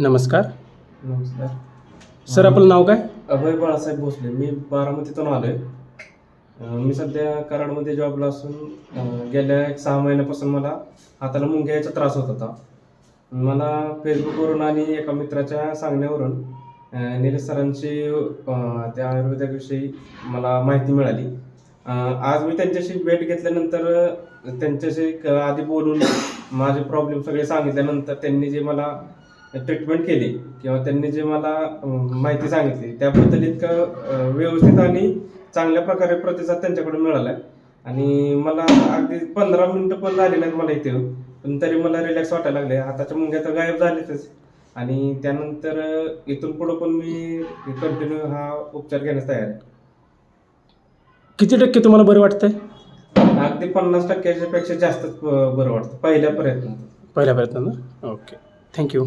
नमस्कार. नमस्कार. सर आपलं नाव काय? अभय बाळासाहेब भोसले. मी बारामतीतून आलो आहे मी सध्या कराडमध्ये जॉबला असून गेल्या एक सहा महिन्यापासून मला हाताला मुंग्याचा त्रास होत होता. मला फेसबुकवरून आणि एका मित्राच्या सांगण्यावरून निलेश सरांची त्या आयुर्वेदाविषयी मला माहिती मिळाली. आज मी त्यांच्याशी भेट घेतल्यानंतर त्यांच्याशी आधी बोलून माझे प्रॉब्लेम सगळे सांगितल्यानंतर त्यांनी जे मला ट्रीटमेंट केली. किंवा त्यांनी जे मला माहिती सांगितली त्याबद्दल इतकं व्यवस्थित आणि चांगल्या प्रकारे प्रतिसाद त्यांच्याकडून मिळाला आहे आणि मला अगदी पंधरा मिनटं पण झाली नाहीत मला इथे पण तरी मला रिलॅक्स वाटायला लागले हाताच्या मुंग्या तर गायब झालेतच आणि त्यानंतर इथून पुढं पण मी कंटिन्यू हा उपचार घेण्यास तयार आहे. किती टक्के तुम्हाला बरं वाटतंय? अगदी पन्नास टक्क्याच्या पेक्षा जास्तच बरं वाटतं. पहिल्या प्रयत्नात. पहिल्या प्रयत्नानं ओके. Thank you